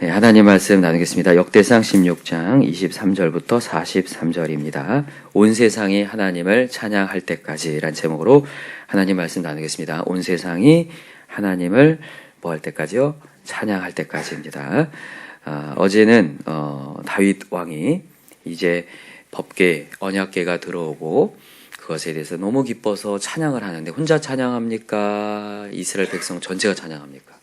네, 하나님 말씀 나누겠습니다. 역대상 16장 23절부터 43절입니다. 온 세상이 하나님을 찬양할 때까지란 제목으로 하나님 말씀 나누겠습니다. 온 세상이 하나님을 뭐 할 때까지요? 찬양할 때까지입니다. 아, 어제는 어, 다윗 왕이 이제 법계 언약계가 들어오고 그것에 대해서 너무 기뻐서 찬양을 하는데 혼자 찬양합니까? 이스라엘 백성 전체가 찬양합니까?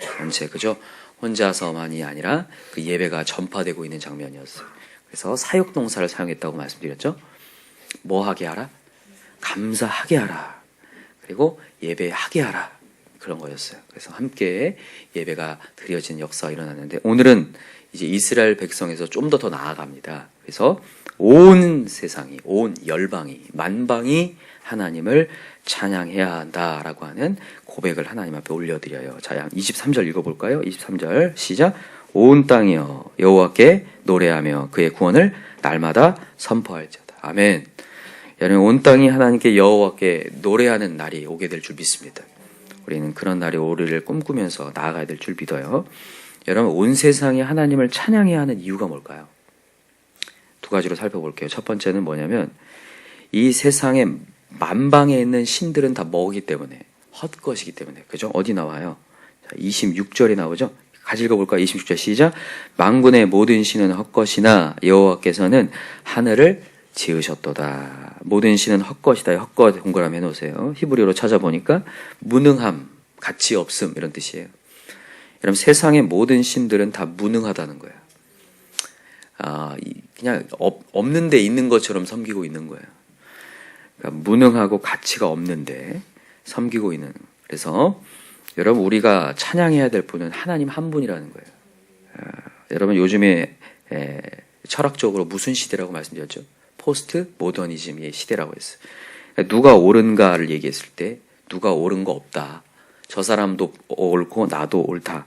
전체 그죠? 혼자서만이 아니라 그 예배가 전파되고 있는 장면이었어요. 그래서 사육 동사를 사용했다고 말씀드렸죠. 뭐 하게 하라? 감사하게 하라. 그리고 예배하게 하라. 그런 거였어요. 그래서 함께 예배가 드려진 역사가 일어났는데 오늘은 이제 이스라엘 백성에서 좀 더 더 나아갑니다. 그래서 온 세상이 온 열방이 만방이 하나님을 찬양해야 한다라고 하는 고백을 하나님 앞에 올려드려요. 자, 23절 읽어볼까요? 23절 시작. 온 땅이여 여호와께 노래하며 그의 구원을 날마다 선포할지어다. 아멘. 여러분 온 땅이 하나님께 여호와께 노래하는 날이 오게 될 줄 믿습니다. 우리는 그런 날이 오리를 꿈꾸면서 나아가야 될 줄 믿어요. 여러분 온 세상이 하나님을 찬양해야 하는 이유가 뭘까요? 두 가지로 살펴볼게요. 첫 번째는 뭐냐면 이 세상에 만방에 있는 신들은 다 뭐기 때문에 헛것이기 때문에 그죠? 어디 나와요? 자, 26절에 나오죠? 같이 읽어볼까요? 26절 시작. 만군의 모든 신은 헛것이나 여호와께서는 하늘을 지으셨도다. 모든 신은 헛것이다. 헛것 동그라미 해놓으세요. 히브리어로 찾아보니까 무능함, 가치 없음 이런 뜻이에요. 여러분 세상의 모든 신들은 다 무능하다는 거예요. 아, 그냥 없, 없는데 있는 것처럼 섬기고 있는 거예요. 그러니까 무능하고 가치가 없는데 섬기고 있는. 그래서 여러분 우리가 찬양해야 될 분은 하나님 한 분이라는 거예요. 아, 여러분 요즘에 에, 철학적으로 무슨 시대라고 말씀드렸죠? 포스트 모더니즘의 시대라고 했어요. 그러니까 누가 옳은가를 얘기했을 때 누가 옳은 거 없다. 저 사람도 옳고 나도 옳다.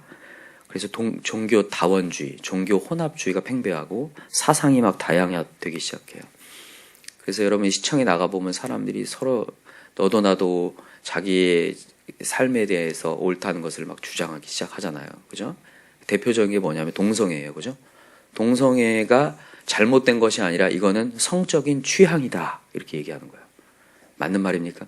그래서 동, 종교 다원주의, 종교 혼합주의가 팽배하고 사상이 막 다양화되기 시작해요. 그래서 여러분 시청에 나가 보면 사람들이 서로 너도 나도 자기의 삶에 대해서 옳다는 것을 막 주장하기 시작하잖아요. 그죠? 대표적인 게 뭐냐면 동성애예요. 그죠? 동성애가 잘못된 것이 아니라 이거는 성적인 취향이다. 이렇게 얘기하는 거예요. 맞는 말입니까?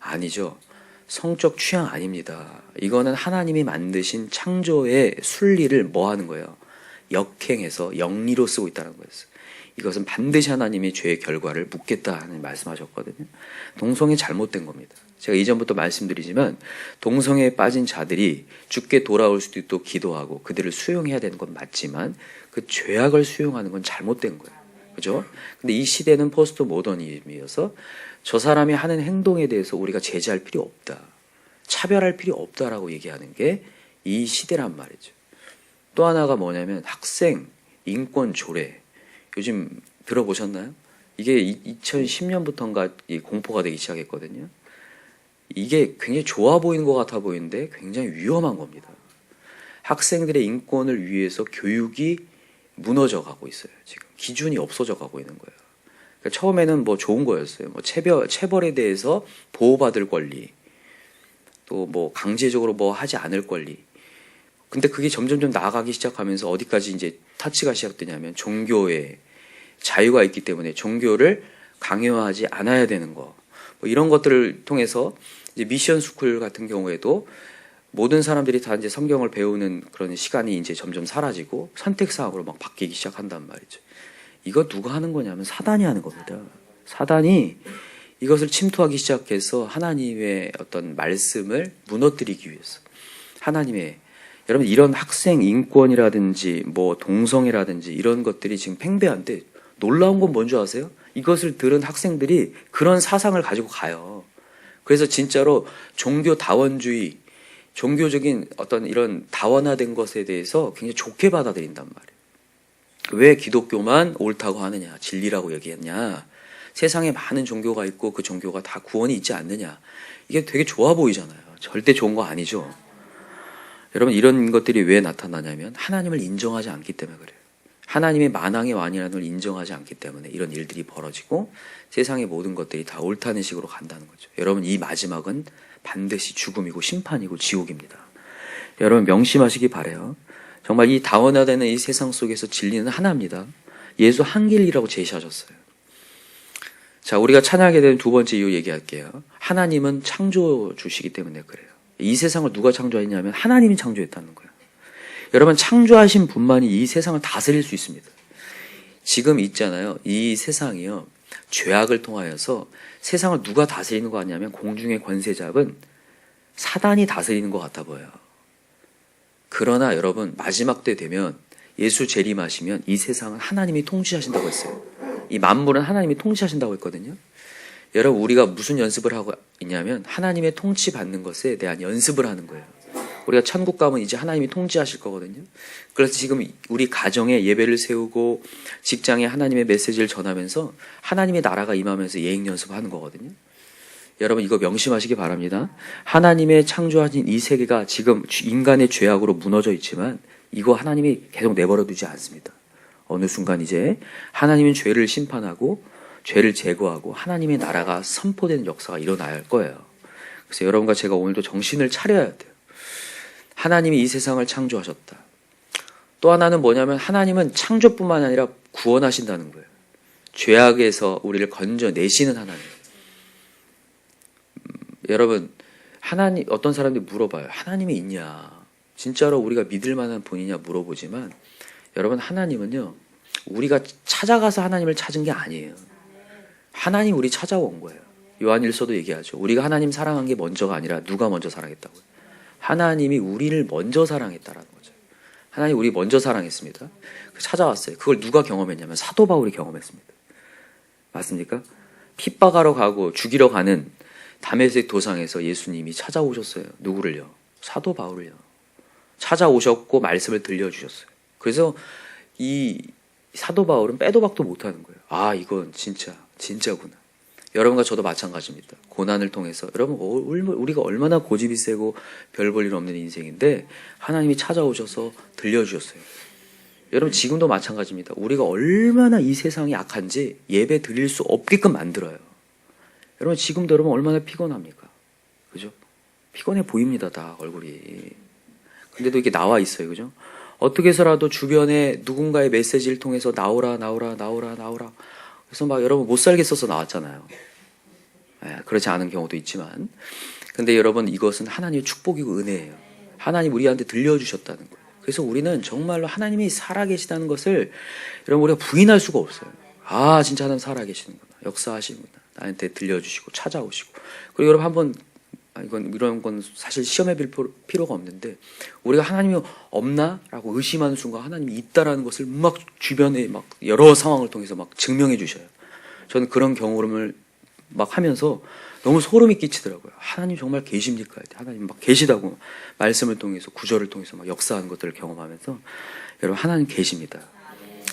아니죠. 성적 취향 아닙니다. 이거는 하나님이 만드신 창조의 순리를 뭐 하는 거예요? 역행해서 영리로 쓰고 있다는 거였어요. 이것은 반드시 하나님이 죄의 결과를 묻겠다 하는 말씀하셨거든요. 동성애 잘못된 겁니다. 제가 이전부터 말씀드리지만 동성애에 빠진 자들이 죽게 돌아올 수도 있고 기도하고 그들을 수용해야 되는 건 맞지만 그 죄악을 수용하는 건 잘못된 거예요. 그죠? 근데 이 시대는 포스트 모더니즘이어서 저 사람이 하는 행동에 대해서 우리가 제재할 필요 없다. 차별할 필요 없다라고 얘기하는 게 이 시대란 말이죠. 또 하나가 뭐냐면 학생 인권 조례. 요즘 들어보셨나요? 이게 2010년부터인가 공포가 되기 시작했거든요. 이게 굉장히 좋아 보이는 것 같아 보이는데 굉장히 위험한 겁니다. 학생들의 인권을 위해서 교육이 무너져 가고 있어요. 지금 기준이 없어져 가고 있는 거예요. 그러니까 처음에는 뭐 좋은 거였어요. 뭐 체벌 체벌에 대해서 보호받을 권리, 또 뭐 강제적으로 뭐 하지 않을 권리. 근데 그게 점점점 나아가기 시작하면서 어디까지 이제 타치가 시작되냐면 종교의 자유가 있기 때문에 종교를 강요하지 않아야 되는 거. 뭐 이런 것들을 통해서 이제 미션 스쿨 같은 경우에도 모든 사람들이 다 이제 성경을 배우는 그런 시간이 이제 점점 사라지고 선택 사항으로 막 바뀌기 시작한단 말이죠. 이거 누가 하는 거냐면 사단이 하는 겁니다. 사단이 이것을 침투하기 시작해서 하나님의 어떤 말씀을 무너뜨리기 위해서 하나님의 여러분 이런 학생 인권이라든지 뭐 동성애라든지 이런 것들이 지금 팽배한데 놀라운 건 뭔지 아세요? 이것을 들은 학생들이 그런 사상을 가지고 가요. 그래서 진짜로 종교 다원주의, 종교적인 어떤 이런 다원화된 것에 대해서 굉장히 좋게 받아들인단 말이에요. 왜 기독교만 옳다고 하느냐, 진리라고 얘기했냐, 세상에 많은 종교가 있고 그 종교가 다 구원이 있지 않느냐, 이게 되게 좋아 보이잖아요. 절대 좋은 거 아니죠. 여러분, 이런 것들이 왜 나타나냐면 하나님을 인정하지 않기 때문에 그래요. 하나님의 만왕의 왕이라는 걸 인정하지 않기 때문에 이런 일들이 벌어지고 세상의 모든 것들이 다 옳다는 식으로 간다는 거죠. 여러분, 이 마지막은 반드시 죽음이고 심판이고 지옥입니다. 여러분, 명심하시기 바래요. 정말 이 다원화되는 이 세상 속에서 진리는 하나입니다. 예수 한 길이라고 제시하셨어요. 자, 우리가 찬양하게 되는 두 번째 이유 얘기할게요. 하나님은 창조주시기 때문에 그래요. 이 세상을 누가 창조했냐면 하나님이 창조했다는 거예요. 여러분, 창조하신 분만이 이 세상을 다스릴 수 있습니다. 지금 있잖아요. 이 세상이요. 죄악을 통하여서 세상을 누가 다스리는 것 같냐면 공중의 권세 잡은 사단이 다스리는 것 같아 보여요. 그러나 여러분, 마지막 때 되면 예수 재림하시면 이 세상은 하나님이 통치하신다고 했어요. 이 만물은 하나님이 통치하신다고 했거든요. 여러분, 우리가 무슨 연습을 하고 있냐면 하나님의 통치 받는 것에 대한 연습을 하는 거예요. 우리가 천국 가면 이제 하나님이 통치하실 거거든요. 그래서 지금 우리 가정에 예배를 세우고 직장에 하나님의 메시지를 전하면서 하나님의 나라가 임하면서 예행 연습하는 거거든요. 여러분 이거 명심하시기 바랍니다. 하나님의 창조하신 이 세계가 지금 인간의 죄악으로 무너져 있지만 이거 하나님이 계속 내버려 두지 않습니다. 어느 순간 이제 하나님은 죄를 심판하고 죄를 제거하고 하나님의 나라가 선포되는 역사가 할 거예요. 그래서 여러분과 제가 오늘도 정신을 차려야 돼요. 하나님이 이 세상을 창조하셨다. 또 하나는 뭐냐면 하나님은 창조뿐만 아니라 구원하신다는 거예요. 죄악에서 우리를 건져내시는 하나님. 음, 여러분, 하나님, 어떤 사람들이 물어봐요. 하나님이 있냐? 진짜로 우리가 믿을 만한 분이냐 물어보지만, 여러분, 하나님은요, 우리가 찾아가서 하나님을 찾은 게 아니에요. 하나님 우리 찾아온 거예요. 요한일서도 얘기하죠. 우리가 하나님 사랑한 게 먼저가 아니라 누가 먼저 사랑했다고요. 하나님이 우리를 먼저 사랑했다라는 거죠. 하나님 우리 먼저 사랑했습니다. 찾아왔어요. 그걸 누가 경험했냐면 사도 바울이 경험했습니다. 맞습니까? 핍박하러 가고 죽이러 가는 담에색 도상에서 예수님이 찾아오셨어요. 누구를요? 사도 바울을요. 찾아오셨고 말씀을 들려주셨어요. 그래서 이 사도 바울은 빼도 박도 못하는 거예요. 아 이건 진짜 진짜구나. 여러분과 저도 마찬가지입니다. 고난을 통해서 여러분 우리가 얼마나 고집이 세고 별 볼 일 없는 인생인데 하나님이 찾아오셔서 들려주셨어요. 여러분 지금도 마찬가지입니다. 우리가 얼마나 이 세상이 악한지 예배 드릴 수 없게끔 만들어요. 여러분 지금도 여러분 얼마나 피곤합니까? 그죠? 피곤해 보입니다 다 얼굴이. 근데도 이게 나와 있어요, 그죠? 어떻게 해서라도 주변에 누군가의 메시지를 통해서 나오라 나오라 나오라 나오라 그래서 막 여러분 못 살겠어서 나왔잖아요. 예, 그렇지 않은 경우도 있지만. 근데 여러분 이것은 하나님의 축복이고 은혜예요. 하나님 우리한테 들려주셨다는 거예요. 그래서 우리는 정말로 하나님이 살아계시다는 것을 여러분 우리가 부인할 수가 없어요. 아 진짜 하나님 살아계시는구나. 역사하시는구나. 나한테 들려주시고 찾아오시고. 그리고 여러분 한번 아, 이건 이런 건 사실 시험해 볼 필요가 없는데 우리가 하나님이 없나라고 의심하는 순간 하나님이 있다라는 것을 막 주변에 막 여러 상황을 통해서 막 증명해 주셔요. 저는 그런 경험을 막 하면서 너무 소름이 끼치더라고요. 하나님 정말 계십니까? 하나님 막 계시다고 말씀을 통해서 구절을 통해서 막 역사하는 것들을 경험하면서 여러분 하나님 계십니다.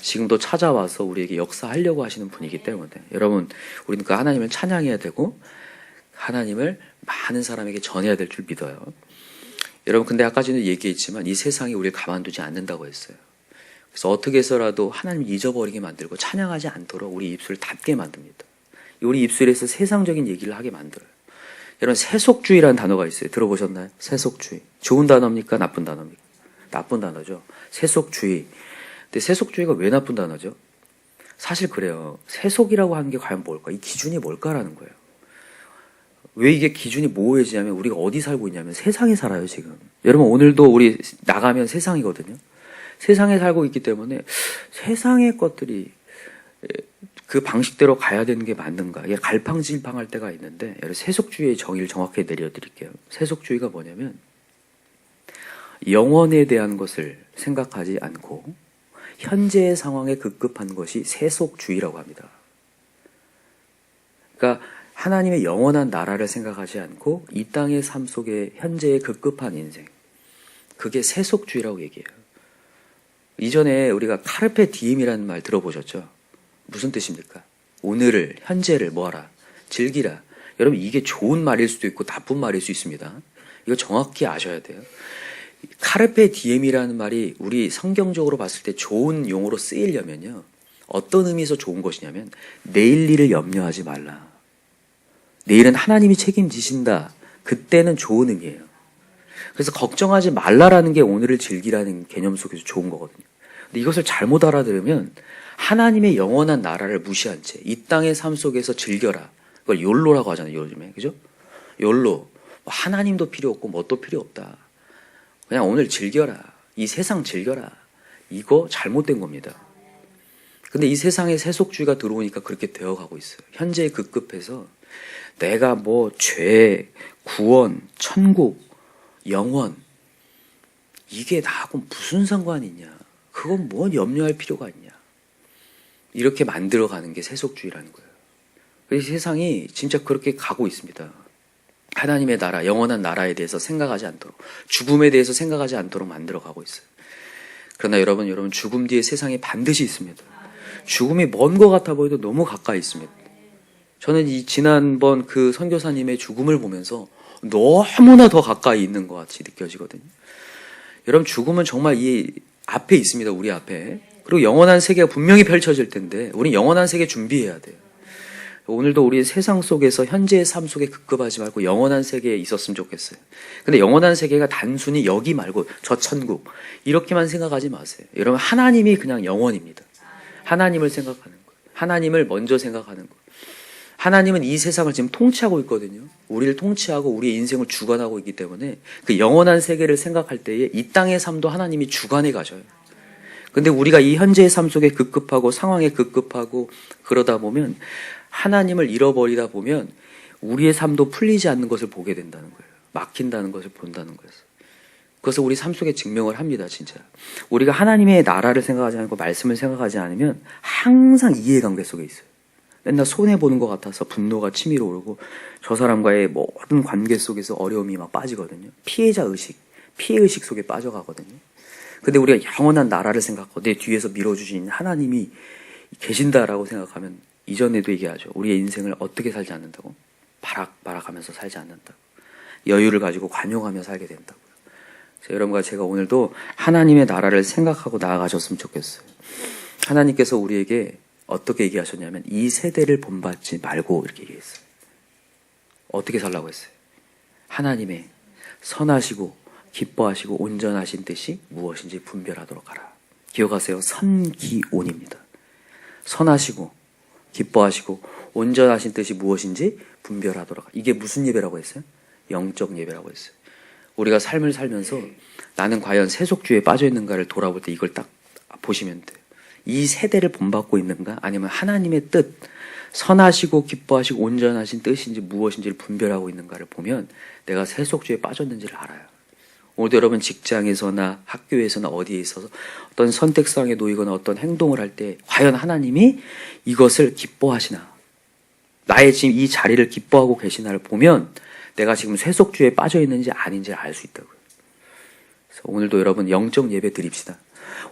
지금도 찾아와서 우리에게 역사하려고 하시는 분이기 때문에 여러분 우리는 그 하나님을 찬양해야 되고 하나님을 많은 사람에게 전해야 될 줄 믿어요. 여러분, 근데 아까 전에 얘기했지만 이 세상이 우리를 가만두지 않는다고 했어요. 그래서 어떻게 해서라도 하나님을 잊어버리게 만들고 찬양하지 않도록 우리 입술을 닫게 만듭니다. 우리 입술에서 세상적인 얘기를 하게 만들어요. 여러분, 세속주의라는 단어가 있어요. 들어보셨나요? 세속주의. 좋은 단어입니까? 나쁜 단어입니까? 나쁜 단어죠. 세속주의. 근데 세속주의가 왜 나쁜 단어죠? 사실 그래요. 세속이라고 하는 게 과연 뭘까? 이 기준이 뭘까라는 거예요. 왜 이게 기준이 모호해지냐면 우리가 어디 살고 있냐면 세상에 살아요 지금. 여러분 오늘도 우리 나가면 세상이거든요. 세상에 살고 있기 때문에 세상의 것들이 그 방식대로 가야 되는 게 맞는가? 이게 갈팡질팡할 때가 있는데 세속주의의 정의를 정확히 내려드릴게요. 세속주의가 뭐냐면 영원에 대한 것을 생각하지 않고 현재의 상황에 급급한 것이 세속주의라고 합니다. 그러니까 하나님의 영원한 나라를 생각하지 않고 이 땅의 삶 속에 현재의 급급한 인생. 그게 세속주의라고 얘기해요. 이전에 우리가 카르페 디엠이라는 말 들어보셨죠? 무슨 뜻입니까? 오늘을, 현재를 뭐하라? 즐기라. 여러분, 이게 좋은 말일 수도 있고 나쁜 말일 수 있습니다. 이거 정확히 아셔야 돼요. 카르페 디엠이라는 말이 우리 성경적으로 봤을 때 좋은 용어로 쓰이려면요. 어떤 의미에서 좋은 것이냐면 내일 일을 염려하지 말라. 내일은 하나님이 책임지신다. 그때는 좋은 의미예요. 그래서 걱정하지 말라라는 게 오늘을 즐기라는 개념 속에서 좋은 거거든요. 근데 이것을 잘못 알아들으면 하나님의 영원한 나라를 무시한 채 이 땅의 삶 속에서 즐겨라. 그걸 욜로라고 하잖아요, 요즘에. 그죠? 욜로. 뭐 하나님도 필요 없고 뭣도 필요 없다. 그냥 오늘 즐겨라. 이 세상 즐겨라. 이거 잘못된 겁니다. 근데 이 세상에 세속주의가 들어오니까 그렇게 되어가고 있어요. 현재 급급해서 내가 뭐 죄, 구원, 천국, 영원 이게 나하고 무슨 상관이 있냐? 그건 뭐 염려할 필요가 있냐? 이렇게 만들어가는 게 세속주의라는 거예요. 이 세상이 진짜 그렇게 가고 있습니다. 하나님의 나라, 영원한 나라에 대해서 생각하지 않도록, 죽음에 대해서 생각하지 않도록 만들어가고 있어요. 그러나 여러분, 여러분, 죽음 뒤에 세상이 반드시 있습니다. 죽음이 먼 것 같아 보여도 너무 가까이 있습니다. 저는 이 지난번 그 선교사님의 죽음을 보면서 너무나 더 가까이 있는 것 같이 느껴지거든요. 여러분, 죽음은 정말 이 앞에 있습니다. 우리 앞에. 그리고 영원한 세계가 분명히 펼쳐질 텐데, 우리 영원한 세계 준비해야 돼요. 오늘도 우리 세상 속에서 현재의 삶 속에 급급하지 말고 영원한 세계에 있었으면 좋겠어요. 근데 영원한 세계가 단순히 여기 말고 저 천국 이렇게만 생각하지 마세요. 여러분 하나님이 그냥 영원입니다. 하나님을 생각하는 거예요. 하나님을 먼저 생각하는 거예요. 하나님은 이 세상을 지금 통치하고 있거든요. 우리를 통치하고 우리의 인생을 주관하고 있기 때문에 그 영원한 세계를 생각할 때에 이 땅의 삶도 하나님이 주관해 가져요. 근데 우리가 이 현재의 삶 속에 급급하고 상황에 급급하고 그러다 보면 하나님을 잃어버리다 보면 우리의 삶도 풀리지 않는 것을 보게 된다는 거예요. 막힌다는 것을 본다는 거예요. 그것을 우리 삶 속에 증명을 합니다, 진짜. 우리가 하나님의 나라를 생각하지 않고 말씀을 생각하지 않으면 항상 이해관계 속에 있어요. 맨날 손해 보는 것 같아서 분노가 치밀어 오르고 저 사람과의 모든 관계 속에서 어려움이 막 빠지거든요. 피해자 의식, 피해 의식 속에 빠져가거든요. 근데 우리가 영원한 나라를 생각하고 내 뒤에서 밀어주신 하나님이 계신다라고 생각하면 이전에도 얘기하죠. 우리의 인생을 어떻게 살지 않는다고? 바락바락하면서 살지 않는다고. 여유를 가지고 관용하며 살게. 그래서 여러분과 제가 오늘도 하나님의 나라를 생각하고 나아가셨으면 좋겠어요. 하나님께서 우리에게 어떻게 얘기하셨냐면 이 세대를 본받지 말고 이렇게 얘기했어요. 어떻게 살라고 했어요? 하나님의 선하시고 기뻐하시고 온전하신 뜻이 무엇인지 분별하도록 하라. 기억하세요. 선기온입니다. 선하시고 기뻐하시고 온전하신 뜻이 무엇인지 분별하도록. 이게 무슨 예배라고 했어요? 영적 예배라고 했어요. 우리가 삶을 살면서 나는 과연 세속주의에 빠져 있는가를 돌아볼 때 이걸 딱 보시면 돼요. 이 세대를 본받고 있는가? 아니면 하나님의 뜻, 선하시고 기뻐하시고 온전하신 뜻인지 무엇인지를 분별하고 있는가를 보면 내가 세속주의에 빠졌는지를 알아요. 오늘도 여러분 직장에서나 학교에서나 어디에 있어서 어떤 선택상에 놓이거나 어떤 행동을 할 때 과연 하나님이 이것을 기뻐하시나? 나의 지금 이 자리를 기뻐하고 계시나를 보면 내가 지금 세속주의에 빠져 있는지 아닌지 알수 있다고요. 오늘도 여러분 영적 예배 드립시다.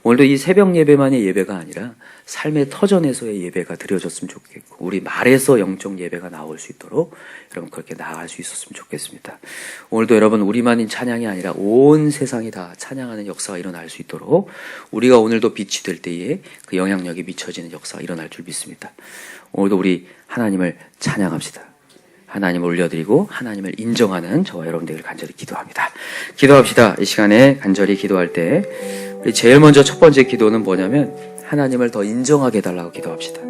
오늘도 이 새벽 예배만의 예배가 아니라 삶의 터전에서의 예배가 드려졌으면 좋겠고 우리 말에서 영적 예배가 나올 수 있도록 여러분 그렇게 나아갈 수 있었으면 좋겠습니다. 오늘도 여러분 우리만인 찬양이 아니라 온 세상이 다 찬양하는 역사가 일어날 수 있도록 우리가 오늘도 빛이 될 때에 그 영향력이 미쳐지는 역사가 일어날 줄 믿습니다. 오늘도 우리 하나님을 찬양합시다. 하나님을 올려드리고 하나님을 인정하는 저와 여러분들 간절히 기도합니다. 기도합시다. 이 시간에 간절히 기도할 때 제일 먼저 첫 번째 기도는 뭐냐면 하나님을 더 인정하게 해달라고 기도합시다.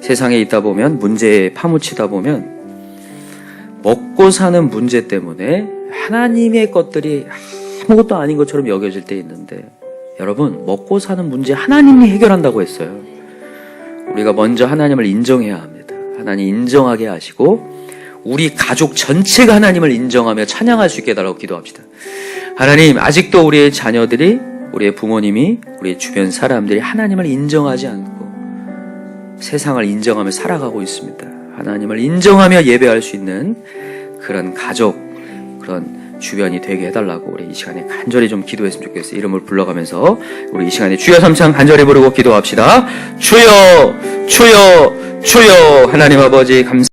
세상에 있다 보면 문제에 파묻히다 보면 먹고 사는 문제 때문에 하나님의 것들이 아무것도 아닌 것처럼 여겨질 때 있는데 여러분 먹고 사는 문제 하나님이 해결한다고 했어요. 우리가 먼저 하나님을 인정해야 합니다. 하나님 인정하게 하시고 우리 가족 전체가 하나님을 인정하며 찬양할 수 있게 해달라고 기도합시다. 하나님 아직도 우리의 자녀들이 우리의 부모님이 우리의 주변 사람들이 하나님을 인정하지 않고 세상을 인정하며 살아가고 있습니다. 하나님을 인정하며 예배할 수 있는 그런 가족, 그런 주변이 되게 해달라고 우리 이 시간에 간절히 좀 기도했으면 좋겠어요. 이름을 불러가면서 우리 이 시간에 주여 삼창 간절히 부르고 기도합시다. 주여, 주여, 주여, 하나님 아버지 감사.